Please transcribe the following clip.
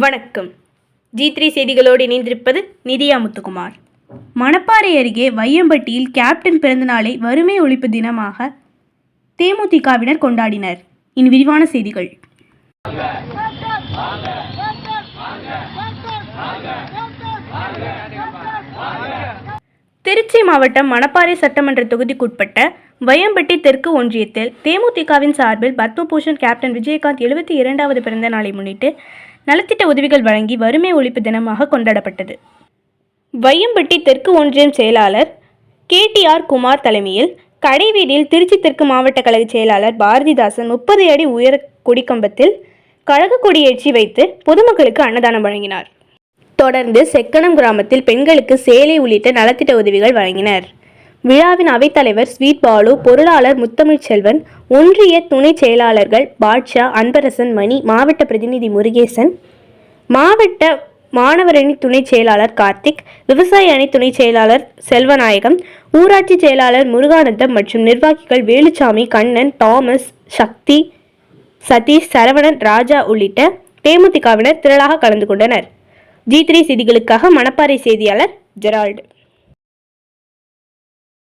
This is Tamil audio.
வணக்கம். ஜி த்ரீ செய்திகளோடு இணைந்திருப்பது நிதியா முத்துக்குமார். மணப்பாறை அருகே வையம்பட்டியில் கேப்டன் பிறந்தநாளை வறுமை ஒழிப்பு தினமாக தேமுதிகவினர் கொண்டாடினர். இனி விரிவான செய்திகள். திருச்சி மாவட்டம் மணப்பாறை சட்டமன்ற தொகுதிக்குட்பட்ட வையம்பட்டி தெற்கு ஒன்றியத்தில் தேமுதிகவின் சார்பில் பத்மபூஷன் கேப்டன் விஜயகாந்த் எழுபத்தி இரண்டாவது பிறந்த நாளை முன்னிட்டு நலத்திட்ட உதவிகள் வழங்கி வறுமை ஒழிப்பு தினமாக கொண்டாடப்பட்டது. வையம்பட்டி தெற்கு ஒன்றியம் செயலாளர் கேடிஆர் குமார் தலைமையில் கடைவீதியில் திருச்சி தெற்கு மாவட்ட கழக செயலாளர் பாரதிதாசன் முப்பது அடி உயர கொடிக்கம்பத்தில் கழக கொடியேற்றி வைத்து பொதுமக்களுக்கு அன்னதானம் வழங்கினார். தொடர்ந்து செக்கனம் கிராமத்தில் பெண்களுக்கு சேலை உள்ளிட்ட நலத்திட்ட உதவிகள் வழங்கினர். விழாவின் அவைத்தலைவர் ஸ்வீட் பாலு பொருளாளர் முத்தமிழ் செல்வன் ஒன்றிய துணை செயலாளர்கள் பாட்ஷா அன்பரசன் மணி மாவட்ட பிரதிநிதி முருகேசன் மாவட்ட மாணவரணி துணைச் துணை செயலாளர் கார்த்திக் விவசாய அணி துணை செயலாளர் செல்வநாயகம் ஊராட்சி செயலாளர் முருகானந்தம் மற்றும் நிர்வாகிகள் வேலுச்சாமி கண்ணன் தாமஸ் சக்தி சதீஷ் சரவணன் ராஜா உள்ளிட்ட தேமுதிகவினர் திரளாக கலந்து கொண்டனர். ஜி த்ரீ செய்திகளுக்காக மணப்பாறை செய்தியாளர் ஜெரால்டு.